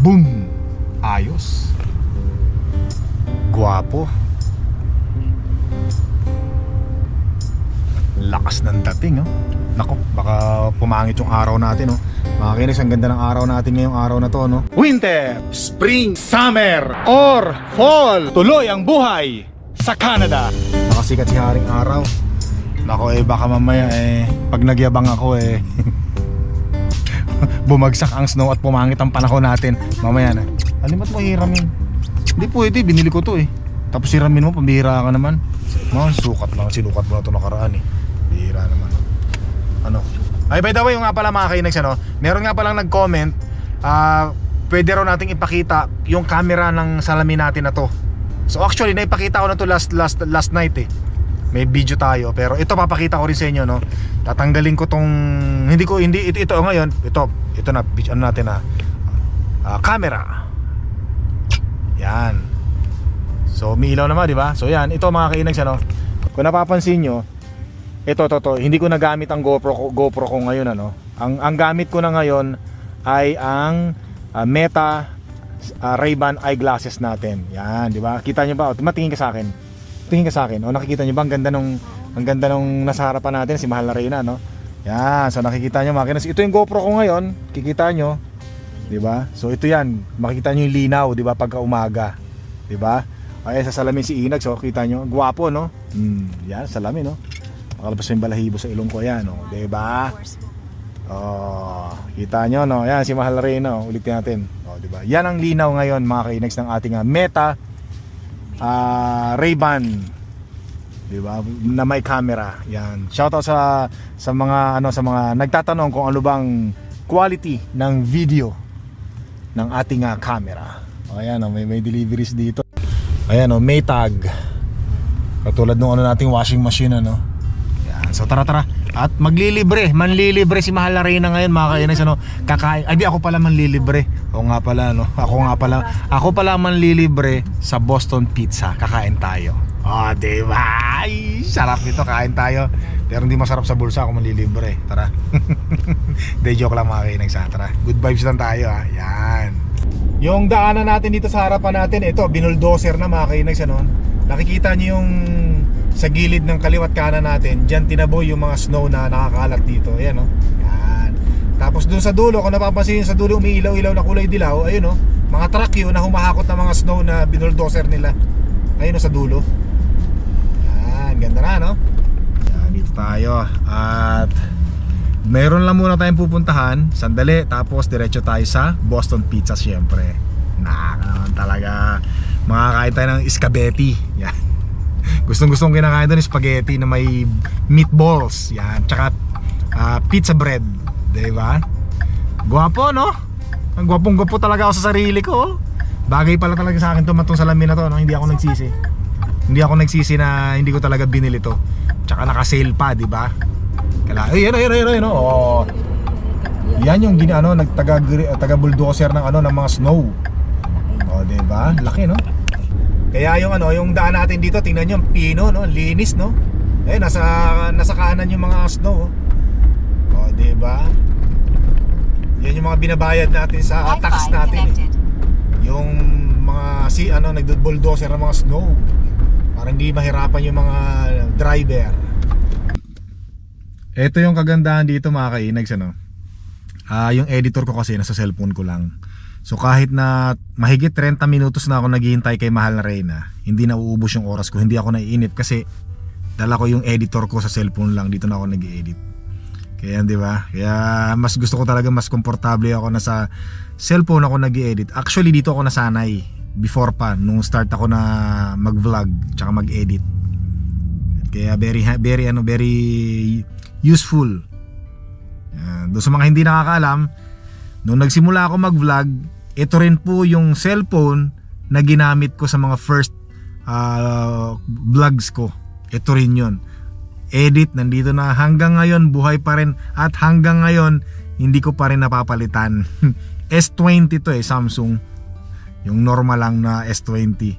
Boom! Ayos. Guwapo. Lakas ng dating, oh. Nako, baka pumangit yung araw natin, oh. Mga kinis, ang ganda ng araw natin ngayong araw na to, no? Winter, Spring, Summer, or Fall! Tuloy ang buhay sa Canada! Nakasikat si Haring Araw. Nako, eh, baka mamaya, eh, pag nagyabang ako, eh, bumagsak ang snow at pumangit ang panahon natin. Mamaya na. Alimat mo hiramin. Hindi pwede, binili ko to eh. Tapos hiramin mo, pambihira ka naman. Mga sukat lang, sinukat mo na to nakaraan eh. Bihira naman. Ano? Ay, by the way, yung nga pala mga kainags, ano, meron nga palang nag-comment, ah, pwede raw nating ipakita yung camera ng salamin natin na to. So actually, naipakita ko na to last, last, last night eh. May video tayo, pero ito papakita ko rin sa inyo, no. Tatanggalin ko tong, hindi ko, hindi, ito, ito ngayon, ito, ito na, ano natin na, ah, camera. Yan. So, may ilaw naman, di ba? So, yan. Ito mga kainags, ano. Kung napapansin nyo, ito, ito, ito. Hindi ko nagamit ang GoPro ko, GoPro ko ngayon, ano. Ang, ang gamit ko na ngayon ay ang ah, Meta uh, Ray-Ban eyeglasses natin. Yan, di ba? Kita nyo ba? O, Matingin ka sa akin. Tingin ka sa akin. O, nakikita nyo ba? Ang ganda nung, ang ganda nung nasa harapan natin, si Mahal na Reyna, no? Yan, so nakikita nyo mga kinas. Ito yung GoPro ko ngayon. Kikita nyo. Di ba? So ito yan. Makikita nyo yung linaw, di ba? Pagka umaga. Di ba? Ay, sa salamin si Inag. So, kita nyo. Gwapo, no? Hmm, yan, salamin, no? Makalabas yung balahibo sa ilong ko yan, no? Di ba? Oh, kita nyo, no? Yan, si Mahal Reyna, no? Ulitin natin. Oh, di ba? Yan ang linaw ngayon, mga kainags ng ating ah, Meta ah, Ray-Ban. Di? Na may camera. Yan. Shoutout sa sa mga ano sa mga nagtatanong kung ano bang quality ng video ng ating ah, camera. O ayan, oh, may may deliveries dito. Ayan, oh, may tag. Katulad nung ano nating washing machine ano. Yan. So tara tara. At maglilibre, manlilibre si Mahal na Reyna ngayon mga kainis ano. Kakain. Ay di ako pala manlilibre. O nga pala no. Ako nga pala. Ako pala manlilibre sa Boston Pizza. Kakain tayo. Oh, di ba? Ay, sarap nito, kain tayo. Pero hindi masarap sa bulsa ako manlilibre. Tara. Hindi joke lang mga kainis ha. Tara. Good vibes lang tayo ha. Yan. Yung daanan natin dito sa harapan natin, ito, binuldoser na mga kainis ano. Nakikita niyo yung sa gilid ng kaliwat kanan natin, diyan tinaboy yung mga snow na nakakalat dito. Ayan, no? Yan. Tapos dun sa dulo, kung napapansin sa dulo, umiilaw-ilaw na kulay dilaw, ayun, no? Mga truck yun na humahakot ng mga snow na binuldoser nila. Ayun, no, sa dulo. Ganda na, no? Yan, dito tayo. At meron lang muna tayong pupuntahan, sandali, tapos diretso tayo sa Boston Pizza, syempre. Nakaka talaga. Makakain tayo ng iskabeti. Yan. Gustong gustong kinakain doon spaghetti na may meatballs. Yan. Tsaka ah, pizza bread. Di ba? Gwapo, no? Ang gwapong gwapo talaga ako sa sarili ko. Bagay pala talaga sa akin itong salamin na to. No? Hindi ako nagsisi. Hindi ako nagsisi na hindi ko talaga binili to. Tsaka naka-sale pa, di ba? Kala, ay, yan, yan, yan, yan, oh. Yan yung ginaano, nagtaga taga bulldozer ng ano ng mga snow. Oh, 'di ba? Laki, no? Kaya yung ano, yung daan natin dito, tingnan niyo, pino, no? Linis, no? Eh, nasa nasa kanan yung mga snow. Oh, oh 'di ba? Yan yung mga binabayad natin sa tax natin eh. Yung mga si ano nagdo-bulldozer ng mga snow. Para hindi mahirapan yung mga driver. Ito yung kagandahan dito mga kainags ano. Ah, yung editor ko kasi nasa cellphone ko lang. So kahit na mahigit 30 minutos na ako naghihintay kay Mahal na Reyna, hindi na uubos yung oras ko, hindi ako naiinip kasi dala ko yung editor ko sa cellphone lang, dito na ako nag-edit. Kaya 'di ba? Kaya mas gusto ko talaga mas komportable ako na sa cellphone ako nag-edit. Actually dito ako nasanay before pa nung start ako na mag-vlog tsaka mag-edit. Kaya very very ano very useful. Yan. Doon sa mga hindi nakakaalam, nung nagsimula ako mag-vlog, ito rin po yung cellphone na ginamit ko sa mga first ah, vlogs ko. Ito rin yun. Edit, nandito na hanggang ngayon, buhay pa rin. At hanggang ngayon, hindi ko pa rin napapalitan. S20 to eh, Samsung. Yung normal lang na S20.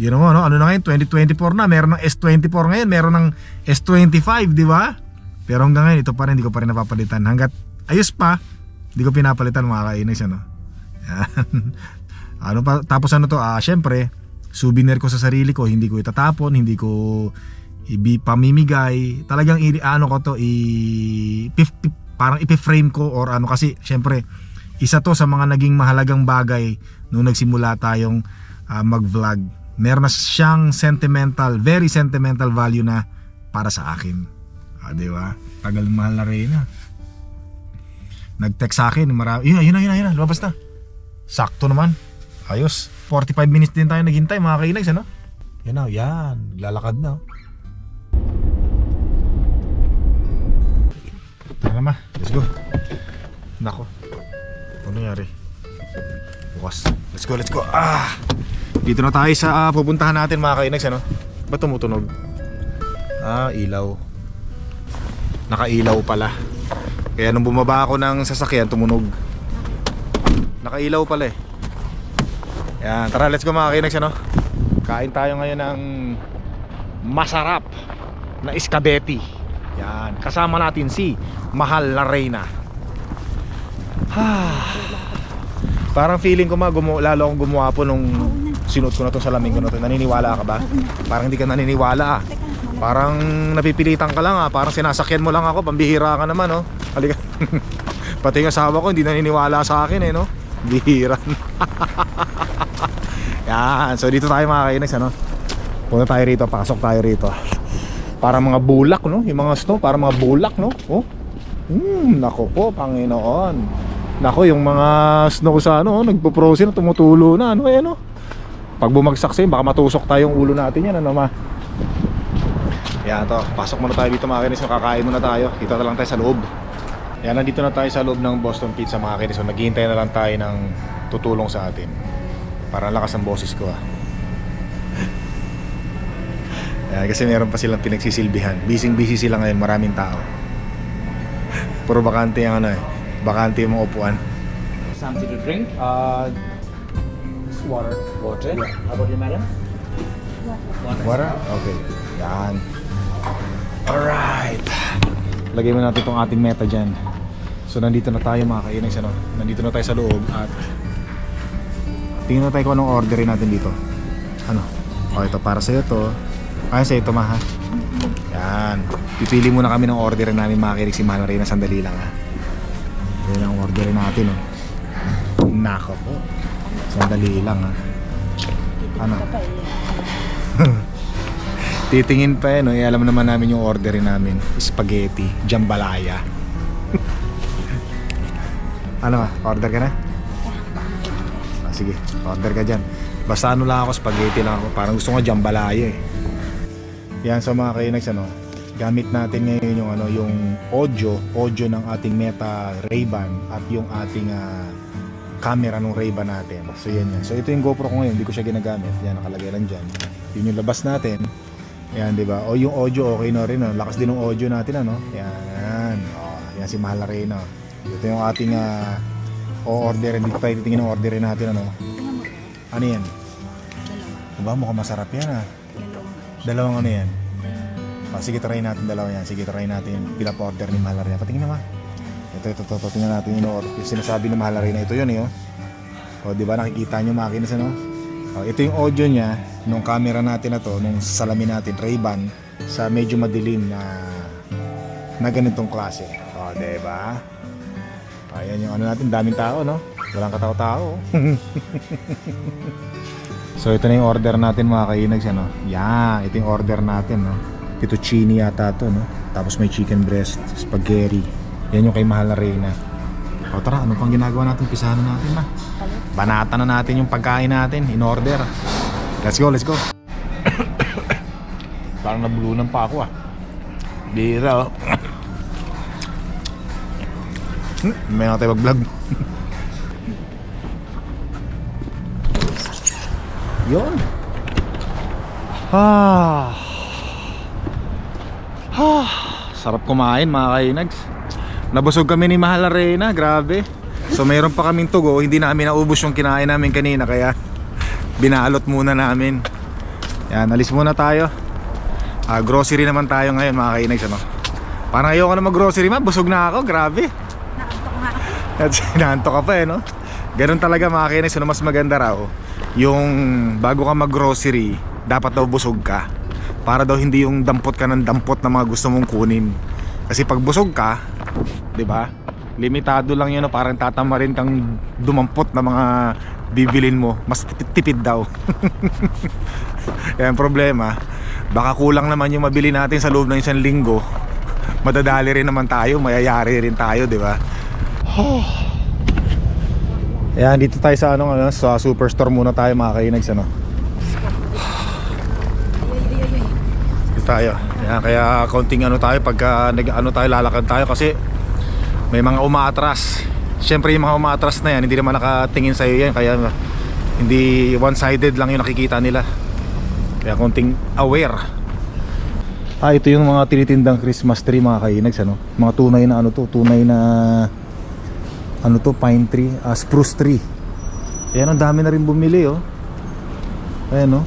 Yun mo, no? Ano na ngayon? 2024 na. Meron ng S24 ngayon. Meron ng S25, di ba? Pero hanggang ngayon, ito pa rin, hindi ko pa rin napapalitan. Hanggat ayos pa, hindi ko pinapalitan mga kainis, ano? Ano pa, tapos ano to, ah, syempre, souvenir ko sa sarili ko, hindi ko itatapon, hindi ko ibi pamimigay. Talagang i, ano ko to, i, pif, pif- parang ipi-frame ko or ano kasi syempre isa to sa mga naging mahalagang bagay nung nagsimula tayong ah, mag-vlog. Meron na siyang sentimental, very sentimental value na para sa akin. Ah, di ba? Tagal mahal na Reyna. Nag-text sa akin, marami. Yun na, yun na, yun na, yun lumabas na. Sakto naman. Ayos. 45 minutes din tayo naghintay mga kainags, ano? Yan na, yan. Lalakad na. oh. Tara na ma, let's go. Nako. Ano nangyari? Bukas. Let's go, let's go. Ah! Dito na tayo sa ah, pupuntahan natin mga kainags, ano? Ba't tumutunog? Ah, ilaw. Nakailaw pala. Kaya nung bumaba ako ng sasakyan, tumunog. Nakailaw pala eh. Yan, tara let's go mga kinags ano. Kain tayo ngayon ng masarap na iskabeti. Yan, kasama natin si Mahal na Reyna. Parang feeling ko ma, gumu lalo akong gumawa po nung sinuot ko na to sa laming ko na to. Naniniwala ka ba? Parang hindi ka naniniwala ah. Parang napipilitan ka lang ah. Parang sinasakyan mo lang ako. Pambihira ka naman oh. Halika. Pati yung asawa ko hindi naniniwala sa akin eh no. Bihira. Yan. So dito tayo mga kainags ano. Punta tayo rito. Pasok tayo rito. Para mga bulak no. Yung mga snow. Para mga bulak no. Oh. Hmm, nako po, Panginoon. Nako, yung mga snow sa ano, nagpo-frozen na tumutulo na. Ano eh, ano? Pag bumagsak sa'yo, baka matusok tayong ulo natin yan, ano ma? Yan to, pasok muna tayo dito mga kinis, kakain muna tayo. Kita na lang tayo sa loob. Yan, nandito na tayo sa loob ng Boston Pizza mga kinis. So, naghihintay na lang tayo ng tutulong sa atin. Para ang lakas ng boses ko ah. Yan, kasi meron pa silang pinagsisilbihan. Busy busy sila ngayon, maraming tao. Puro bakante yung ano eh. Bakante yung mga upuan. Something to drink? Uh, water. Water? How about you, madam? Water. Water? Okay. Yan. Alright. Lagay mo natin itong ating meta dyan. So nandito na tayo mga kainags ano? Nandito na tayo sa loob at tingnan na tayo kung anong orderin natin dito. Ano? O ito para sa'yo to. Ay sa'yo to maha. Yan. Pipili muna kami ng orderin namin mga kainig si Mahal Reyna. Sandali lang ha. Orderin natin oh. Nako po. Sandali lang ha. Ano? Titingin pa eh, no? Eh, alam naman namin yung orderin namin. Spaghetti, jambalaya. ano, order ka na? Ah, sige, order ka dyan. Basta ano lang ako, spaghetti lang ako. Parang gusto ko jambalaya eh. Yan sa mga kainags, ano, gamit natin ngayon yung ano, yung audio, audio ng ating Meta Ray-Ban at yung ating ah, camera ng Ray-Ban natin. So yan yan. So ito yung GoPro ko ngayon, hindi ko siya ginagamit. Yan nakalagay lang diyan. Yun yung labas natin. Yan, 'di ba? O yung audio okay na rin, no? Lakas din ng audio natin ano. Yan. Oh, yan si Mahal Reyna. Ito yung ating uh, o-order, hindi tayo titingin ng orderin natin ano. Ano yan? Diba mukhang masarap yan ah. Dalawang ano yan? Ah, sige, try natin dalawa yan. Sige, try natin yung pinapa-order ni Mahal na Reyna. Patingin naman. Ito, ito, ito, ito. Tingnan natin yung, or- yung sinasabi ng Mahal na. Ito yun eh. Oh. O, di ba nakikita nyo makinis ano? O, ito yung audio niya nung camera natin na to, nung salamin natin, Ray-Ban, sa medyo madilim na na ganitong klase. O, di ba? Ayan yung ano natin, daming tao, no? Walang katao-tao. so, ito na yung order natin mga kainags, ano? Yan, ito yung order natin, no? Fettuccine yata to, no? Tapos may chicken breast, spaghetti. Yan yung kay Mahal na Reyna. O tara, ano pang ginagawa natin? Pisahan na natin na. Banata na natin yung pagkain natin in order. Let's go, let's go. Parang nabulunan pa ako ah. Bira oh. May na tayo mag-vlog. Yun. Ah. Ah. Sarap kumain mga kainags. Nabusog kami ni Mahal Arena, grabe. So mayroon pa kaming tugo, hindi namin naubos yung kinain namin kanina kaya binalot muna namin. Yan, alis muna tayo. Ah, grocery naman tayo ngayon mga kainags ano. Parang ayoko na mag-grocery ma, busog na ako, grabe. Naantok sinanto ka pa eh no. Ganun talaga mga kinags, ano mas maganda raw, yung bago ka mag-grocery, dapat daw busog ka. Para daw hindi yung dampot ka ng dampot na mga gusto mong kunin. Kasi pag busog ka, 'di ba? Limitado lang 'yun, no? parang tatama rin kang dumampot na mga bibilin mo. Mas tipid, daw. Ang problema, baka kulang naman yung mabili natin sa loob ng isang linggo. Madadali rin naman tayo, mayayari rin tayo, 'di ba? Ayan, dito tayo sa ano, ano sa superstore muna tayo mga kainags ano. Dito tayo. Ayan, kaya konting ano tayo pagka nag ano tayo lalakad tayo kasi may mga umaatras. Siyempre yung mga umaatras na yan, hindi naman nakatingin sa iyo yan kaya hindi one-sided lang yung nakikita nila. Kaya konting aware. Ah, ito yung mga tinitindang Christmas tree mga kainags ano. Mga tunay na ano to, tunay na ano to pine tree ah, spruce tree ayan ang dami na rin bumili oh ayan oh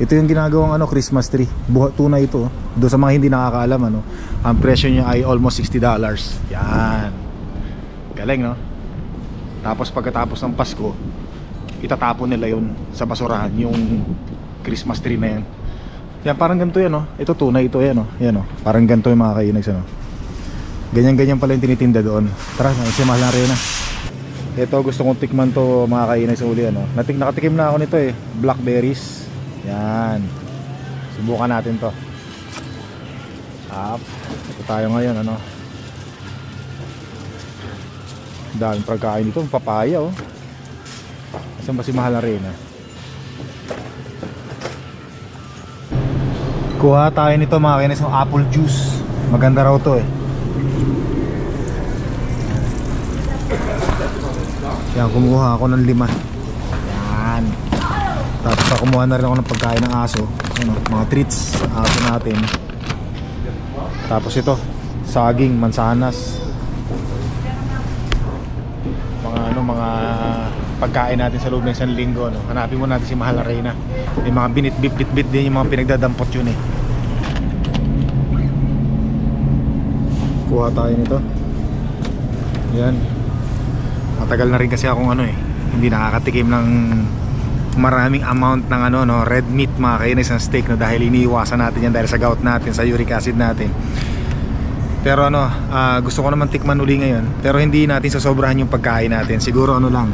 ito yung ginagawang ano Christmas tree buhat tunay ito oh. doon sa mga hindi nakakaalam ano ang presyo niya ay almost 60 dollars yan galing no tapos pagkatapos ng Pasko itatapon nila yun sa basurahan yung Christmas tree na yan yan parang ganito yan oh ito tunay ito yan oh yan oh parang ganito yung mga kainags ano Ganyan-ganyan pala yung tinitinda doon. Tara, si mahal na rin. Ito gusto kong tikman to mga kainay sa uli ano. Natik nakatikim na ako nito eh. Blackberries. Yan. Subukan natin to. Up. Ito tayo ngayon ano. Daming pagkain dito, papaya oh. Asan ba si mahal na rin Kuha tayo nito mga kainay sa apple juice. Maganda raw to eh. Yan, kumuha ako ng lima. Yan. Tapos kumuha na rin ako ng pagkain ng aso. Ano, mga treats sa aso natin. Tapos ito, saging, mansanas. Mga ano, mga pagkain natin sa loob ng isang linggo. No? Hanapin mo natin si Mahal na Reyna. May mga binit-bit-bit din yung mga pinagdadampot yun eh. Kuha tayo nito. Yan matagal na rin kasi akong ano eh hindi nakakatikim ng maraming amount ng ano no red meat mga kainis ng steak no dahil iniiwasan natin yan dahil sa gout natin sa uric acid natin. Pero ano ah, gusto ko naman tikman uli ngayon pero hindi natin sasobrahan yung pagkain natin. Siguro ano lang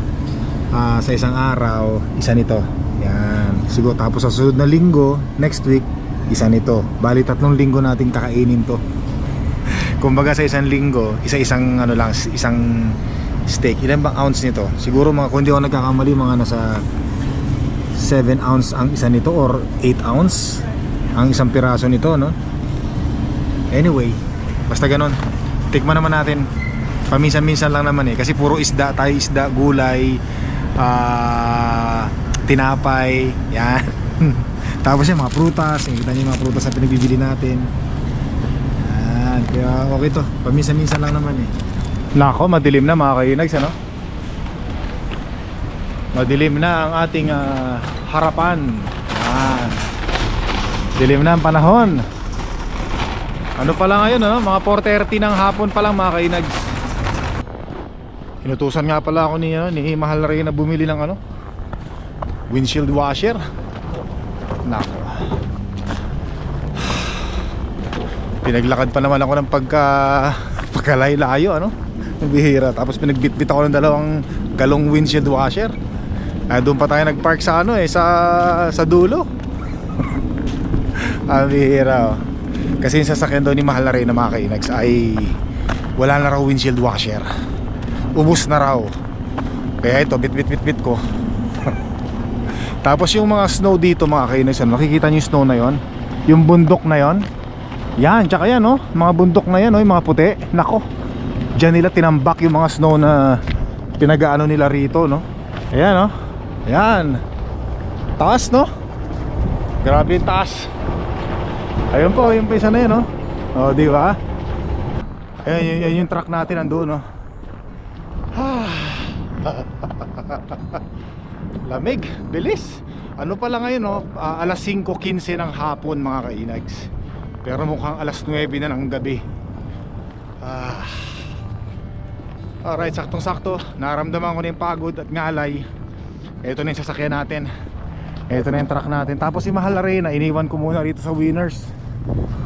ah, sa isang araw isa nito. Yan. Siguro tapos sa susunod na linggo next week isa nito. Bali tatlong linggo natin kakainin to. Kumbaga sa isang linggo isa-isang ano lang isang steak. Ilan bang ounce nito? Siguro mga kung hindi ako nagkakamali mga nasa 7 ounce ang isa nito or 8 ounce ang isang piraso nito no? Anyway basta ganon. Tikman naman natin. Paminsan-minsan lang naman eh. Kasi puro isda tayo isda gulay ah, tinapay yan. Tapos yung mga prutas yung kita niyo yung mga prutas na pinagbibili natin. Yan kaya okay to. Paminsan-minsan lang naman eh. Nako, madilim na mga kainags ano? Madilim na ang ating ah, harapan. Yan. Dilim na ang panahon. Ano pa lang ngayon ano? Mga 4.30 ng hapon pa lang mga kainags Inutusan nga pala ako ni, ano, ni Mahal rin na bumili ng ano Windshield washer. Nako. Pinaglakad pa naman ako ng pagka pagkalay-layo ano? Bihira. Tapos pinagbitbit ako ng dalawang galong windshield washer ah, doon pa tayo nagpark sa ano eh sa sa dulo. Ang oh. kasi yung sasakyan daw ni Mahal na rin na mga kainags ay wala na raw windshield washer. Ubus na raw. Kaya ito bit bit bit bit ko. Tapos yung mga snow dito mga kainags ano, nakikita nyo yung snow na yon? Yung bundok na yon? Yan tsaka yan oh. Mga bundok na yan oh yung mga puti. Nako. Diyan nila tinambak yung mga snow na pinagaano nila rito, no? Ayan, no? Ayan. Taas, no? Grabe yung taas. Ayun po, yung pisa na yun, no? O, di ba? Ayan, yun, yun yung truck natin nandoon, no? Lamig, bilis. Ano pala ngayon, no? Ah, alas 5.15 ng hapon, mga kainags. Pero mukhang alas 9 na ng gabi. Ah. Alright, saktong sakto. Naramdaman ko na yung pagod at ngalay. Ito na yung sasakyan natin. Ito na yung truck natin. Tapos si Mahal Arena, iniwan ko muna dito sa Winners.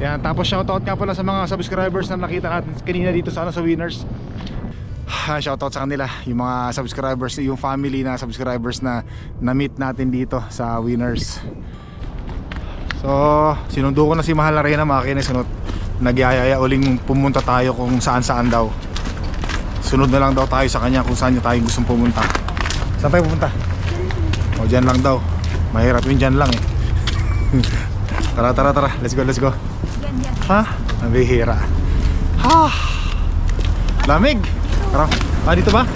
Yan, tapos shoutout nga pala sa mga subscribers na nakita natin kanina dito sa ano sa Winners. Ah, shoutout sa kanila, yung mga subscribers, yung family na subscribers na na-meet natin dito sa Winners. So, sinundo ko na si Mahal Arena mga kinisunod. Nagyayaya uling pumunta tayo kung saan saan daw. Sunod na lang daw tayo sa kanya kung saan niya tayo gustong pumunta. Saan tayo pupunta? O dyan lang daw. Mahirap yun dyan lang eh. tara tara tara, let's go let's go. Ha? Ang bihira. Ha? Lamig. Tara. Ah, dito ba?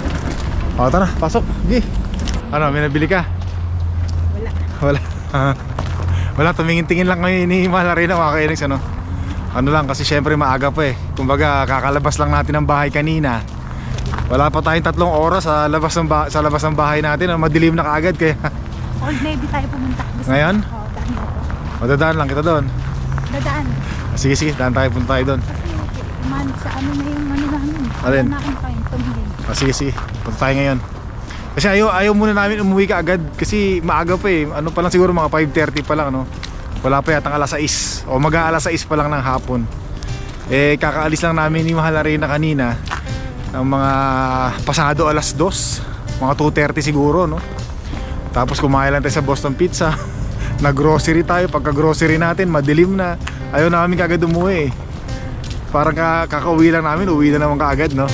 O, tara, pasok. Gi. Ano, may nabili ka? Wala. Wala. Wala, tumingin-tingin lang ngayon ni mga kainix, ano? Ano lang, kasi syempre maaga pa eh. Kumbaga, kakalabas lang natin ng bahay kanina. Wala pa tayong tatlong oras sa labas ng, ba- sa labas ng bahay natin. ah, Madilim na kaagad kaya Old Navy tayo pumunta. Gusto Ngayon? Oo, oh, daan madadaan lang kita doon. Dadaan. Ah, Sige, sige, daan tayo, punta tayo doon. Kasi man, sa ano na yung ano namin. Alin? Wala na kain. Tumingin. Ah, sige, sige. Punta tayo ngayon. Kasi ayaw, ayaw muna namin umuwi ka agad kasi maaga pa eh. Ano pa lang siguro mga 5.30 pa lang no. Wala pa yatang alas 6 o mag alas 6 pa lang ng hapon. Eh kakaalis lang namin ni Mahal Arena kanina ng mga pasado alas 2, mga 2.30 siguro no. Tapos kumain lang tayo sa Boston Pizza. Nag-grocery tayo. Pagka grocery natin, madilim na. Ayaw namin kagad umuwi eh. Parang ka kakauwi lang namin, uwi na naman kaagad no.